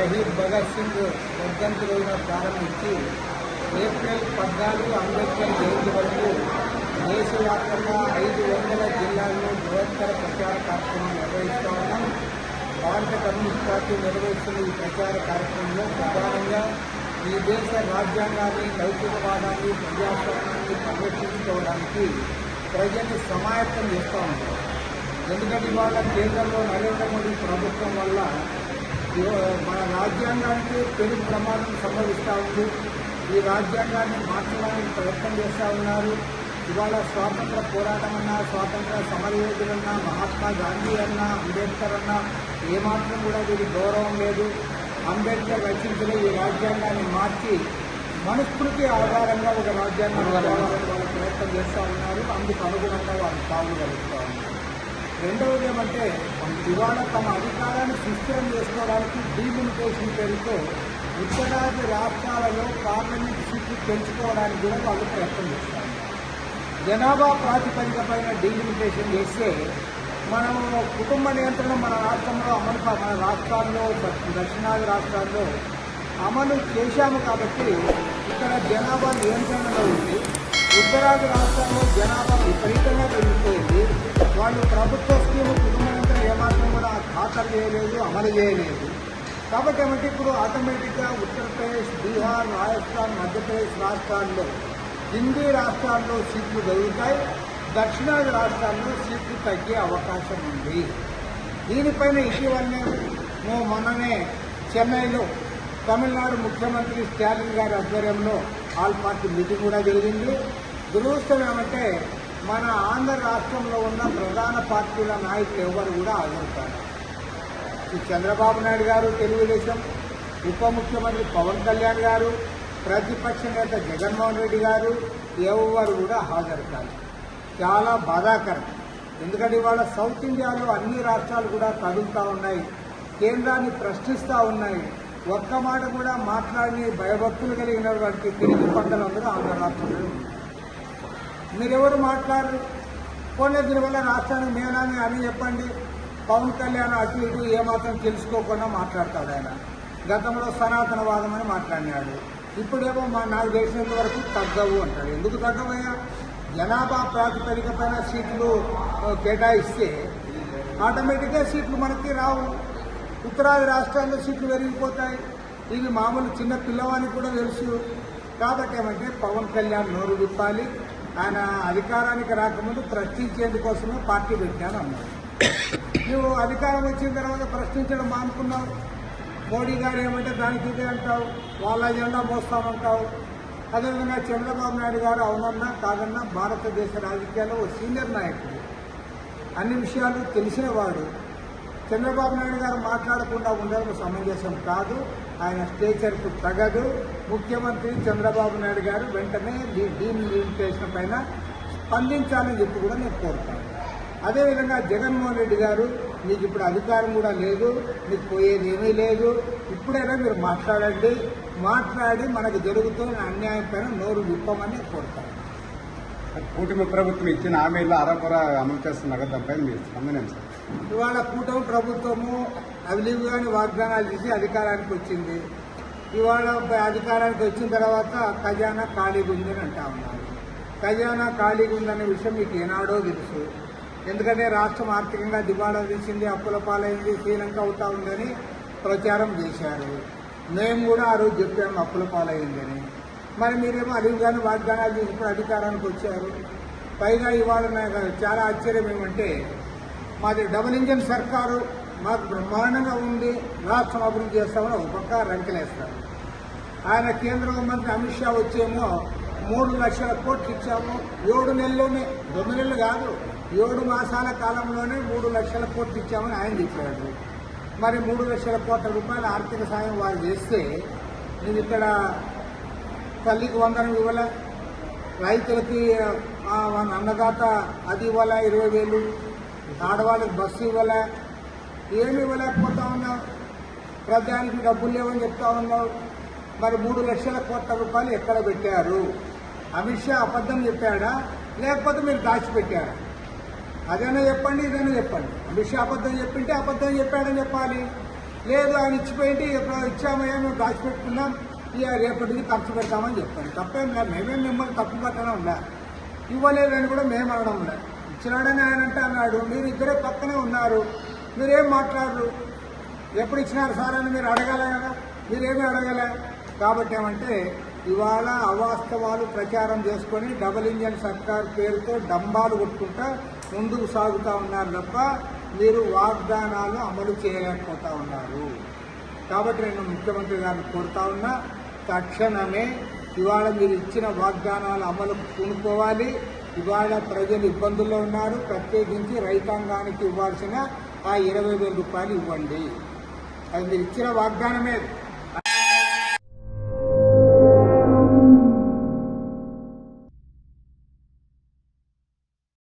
షహీద్ భగత్ సింగ్ వర్ధంతి రోజున ప్రారంభించి ఏప్రిల్ పద్నాలుగు అంబేద్కర్ జయంతి వరకు దేశవ్యాప్తంగా ఐదు వందల జిల్లాల్లో నిరంతర ప్రచార కార్యక్రమం నిర్వహిస్తూ ఉన్నాం. భారత కమ్యూనిస్ట్ పార్టీ నిర్వహిస్తున్న ఈ ప్రచార కార్యక్రమంలో ప్రధానంగా ఈ దేశ రాజ్యాంగాన్ని లౌకికవాదాన్ని ప్రజాస్వామ్యాన్ని పరిరక్షించుకోవడానికి ప్రజల్ని సమాయత్తం చేస్తూ ఉంటాం ఎందుకంటే ఇవాళ కేంద్రంలో నరేంద్ర మోడీ ప్రభుత్వం వల్ల మన రాజ్యాంగానికి పెను ప్రమాదం సంభవిస్తూ ఉంది. ఈ రాజ్యాంగాన్ని మార్చడానికి ప్రయత్నం చేస్తూ ఉన్నారు. ఇవాళ స్వాతంత్ర పోరాటం అన్నా స్వాతంత్ర సమరయోధులన్నా మహాత్మా గాంధీ అన్నా అంబేద్కర్ అన్నా ఏమాత్రం కూడా వీరికి గౌరవం లేదు. అంబేద్కర్ రచించిన ఈ రాజ్యాంగాన్ని మార్చి మనుస్మృతి ఆధారంగా ఒక రాజ్యాంగం ప్రయత్నం చేస్తూ ఉన్నారు. అందుకు అనుగుణంగా వాళ్ళు పాల్గొగలుగుతూ ఉన్నారు. రెండవది ఏమంటే ఇవాళ తమ అధికారాన్ని సుస్థిరం చేసుకోవడానికి డీలిమిటేషన్ పేరుతో ఉత్తరాది రాష్ట్రాలలో పార్లమెంట్ సీట్లు పెంచుకోవడానికి కూడా వాళ్ళు ప్రయత్నం చేస్తారు జనాభా ప్రాతిపదిక పైన డీలిమిటేషన్ చేస్తే మనము కుటుంబ నియంత్రణ మన రాష్ట్రంలో అమలు మన రాష్ట్రాల్లో దక్షిణాది రాష్ట్రాల్లో అమలు చేశాము కాబట్టి ఇక్కడ జనాభా నియంత్రణలో ఉంది. ఉత్తరాది రాష్ట్రంలో జనాభా విపరీతంగా పెరిగిపోయింది. వాళ్ళు ప్రభుత్వ స్కీము కుటుంబంతో ఏమాత్రం కూడా ఖాతరు చేయలేదు అమలు చేయలేదు. కాబట్టి ఏమంటే ఇప్పుడు ఆటోమేటిక్గా ఉత్తరప్రదేశ్ బీహార్ రాజస్థాన్ మధ్యప్రదేశ్ రాష్ట్రాల్లో హిందీ రాష్ట్రాల్లో సీట్లు పెరుగుతాయి. దక్షిణాది రాష్ట్రాల్లో సీట్లు తగ్గే అవకాశం ఉంది. దీనిపైన ఇటీవలనే మొన్ననే చెన్నైలో తమిళనాడు ముఖ్యమంత్రి స్టాలిన్ గారి ఆధ్వర్యంలో ఆల్ పార్టీ మీటింగ్ కూడా జరిగింది. దురదృష్టం ఏమంటే మన ఆంధ్ర రాష్ట్రంలో ఉన్న ప్రధాన పార్టీల నాయకులు ఎవరు కూడా హాజరవుతారు ఈ చంద్రబాబు నాయుడు గారు తెలుగుదేశం ఉప ముఖ్యమంత్రి పవన్ కళ్యాణ్ గారు ప్రతిపక్ష నేత జగన్మోహన్ రెడ్డి గారు ఎవరు కూడా హాజరు కాదు చాలా బాధాకరం. ఎందుకంటే ఇవాళ సౌత్ ఇండియాలో అన్ని రాష్ట్రాలు కూడా తగులుతూ ఉన్నాయి కేంద్రాన్ని ప్రశ్నిస్తూ ఉన్నాయి. ఒక్క మాట కూడా మాట్లాడి భయభక్తులు కలిగినటువంటి తిరిగి పంటలందరూ ఆంధ్ర రాష్ట్రంలో మీరెవరు మాట్లాడరు? పోనీ దీనివల్ల రాష్ట్రానికి మేనాని అని చెప్పండి. పవన్ కళ్యాణ్ అటు ఇటు ఏమాత్రం తెలుసుకోకుండా మాట్లాడతాడు ఆయన. గతంలో సనాతనవాదం అని మాట్లాడినాడు. ఇప్పుడేమో మా నాకు తెలిసినంత వరకు తగ్గవు అంటాడు. ఎందుకు తగ్గవయ్యా? జనాభా ప్రాతిపదిక పైన సీట్లు కేటాయిస్తే ఆటోమేటిక్గా సీట్లు మనకి రావు. ఉత్తరాది రాష్ట్రాల్లో సీట్లు పెరిగిపోతాయి. ఇవి మామూలు చిన్న పిల్లవానికి కూడా తెలుసు. కాబట్టి ఏమంటే పవన్ కళ్యాణ్ నోరు విప్పాలి. ఆయన అధికారానికి రాకముందు ప్రశ్నించేందుకోసమే పార్టీ పెట్టాను అన్నారు నువ్వు అధికారం వచ్చిన తర్వాత ప్రశ్నించడం మానుకున్నావు. మోడీ గారు ఏమంటే దానికి ఇదే అంటావు వాళ్ళ జెండా మోస్తామంటావు. అదేవిధంగా చంద్రబాబు నాయుడు గారు అవునన్నా కాదన్నా భారతదేశ రాజకీయాల్లో ఓ సీనియర్ నాయకుడు. అన్ని విషయాలు తెలిసినవాడు చంద్రబాబు నాయుడు గారు మాట్లాడకుండా ఉండడం సమంజసం కాదు. ఆయన స్టేచర్కు తగదు. ముఖ్యమంత్రి చంద్రబాబు నాయుడు గారు వెంటనే దీ- దీని లిమిటేషన్ పైన స్పందించాలని చెప్పి కూడా నేను కోరుతాను. అదేవిధంగా జగన్మోహన్ రెడ్డి గారు మీకు ఇప్పుడు అధికారం కూడా లేదు. మీకు పోయేది ఏమీ లేదు. ఇప్పుడైనా మీరు మాట్లాడండి. మాట్లాడి మనకు జరుగుతున్న అన్యాయం పైన నోరు విప్పమని కోరుతాను. కూటమి ప్రభుత్వం ఇచ్చిన హామీల్లో అరకొర అమలు చేస్తున్న కదా దానిపై మీరు స్పందనేం సార్? ఇవాళ కూటమి ప్రభుత్వము అవిలీవుగాని వాగ్దానాలు చేసి అధికారానికి వచ్చింది. ఇవాళ అధికారానికి వచ్చిన తర్వాత ఖజానా ఖాళీగా ఉందని అంటా ఉన్నారు. ఖజానా ఖాళీగా ఉందనే విషయం మీకు ఏనాడో తెలుసు. ఎందుకంటే రాష్ట్రం ఆర్థికంగా దివాళా తీసింది అప్పుల పాలైంది శ్రీలంక అవుతా ఉందని ప్రచారం చేశారు. మేము కూడా ఆ రోజు చెప్పాము అప్పుల పాలైందని. మరి మీరేమో అడిగాని వాగ్దానాలు చేసి అధికారానికి వచ్చారు. పైగా ఇవాళ చాలా ఆశ్చర్యం ఏమంటే మాది డబుల్ ఇంజన్ సర్కారు మాకు బ్రహ్మాండంగా ఉంది రాష్ట్రం అభివృద్ధి చేస్తామని ఒక పక్క రంకెలేస్తారు. ఆయన కేంద్ర మంత్రి అమిత్ షా వచ్చేమో మూడు లక్షల కోట్లు ఇచ్చాము ఏడు నెలల్లోనే తొమ్మిది నెలలు కాదు ఏడు మాసాల కాలంలోనే మూడు లక్షల కోట్లు ఇచ్చామని ఆయన చెప్పాడు. మరి మూడు లక్షల కోట్ల రూపాయల ఆర్థిక సాయం వారు చేస్తే నేను ఇక్కడ తల్లికి వందనం ఇవ్వలే? రైతులకి అన్నదాత అది ఇవ్వాలా? ఇరవై వేలు ఆడవాళ్ళకి బస్సు ఇవ్వలే ఏమి ఇవ్వలేకపోతా ఉన్నావు. ప్రజానికి డబ్బులు లేవని చెప్తా ఉన్నావు. మరి మూడు లక్షల కోట్ల రూపాయలు ఎక్కడ పెట్టారు? అమిత్ షా అబద్ధం చెప్పాడా? లేకపోతే మీరు దాచిపెట్టారా? అదైనా చెప్పండి ఇదైనా చెప్పండి. అమిత్ షా అబద్ధం చెప్పింటే అబద్ధం చెప్పాడని చెప్పాలి. లేదు ఆయన ఇచ్చిపోయింటే ఇచ్చామయ్యా మేము దాచిపెట్టుకున్నాం. ఇక రేపటికి ఖర్చు పెడతామని చెప్పండి. తప్పేం లేదు. మేమేం మిమ్మల్ని తప్పు పట్టడం లే ఇవ్వలేదని కూడా మేము అనడం ఇచ్చినాడని ఆయన అంటే అన్నాడు. మీరు ఇద్దరే పక్కనే ఉన్నారు. మీరేం మాట్లాడరు? ఎప్పుడు ఇచ్చినారు సార్ అని మీరు అడగలే కదా? మీరేమీ అడగలే? కాబట్టి ఏమంటే ఇవాళ అవాస్తవాలు ప్రచారం చేసుకొని డబుల్ ఇంజన్ సర్కార్ పేరుతో డంబాలు కొట్టుకుంటా ముందుకు సాగుతూ ఉన్నారు తప్ప మీరు వాగ్దానాలు అమలు చేయలేకపోతా ఉన్నారు. కాబట్టి నేను ముఖ్యమంత్రి గారిని కోరుతా ఉన్నా తక్షణమే ఇవాళ మీరు ఇచ్చిన వాగ్దానాలు అమలు పూనుకోవాలి. ఇవాళ ప్రజలు ఇబ్బందుల్లో ఉన్నారు. ప్రత్యేకించి రైతాంగానికి ఇవ్వాల్సిన ఆ ఇరవై వేల రూపాయలు ఇవ్వండి. అది మీరు ఇచ్చిన వాగ్దానమే.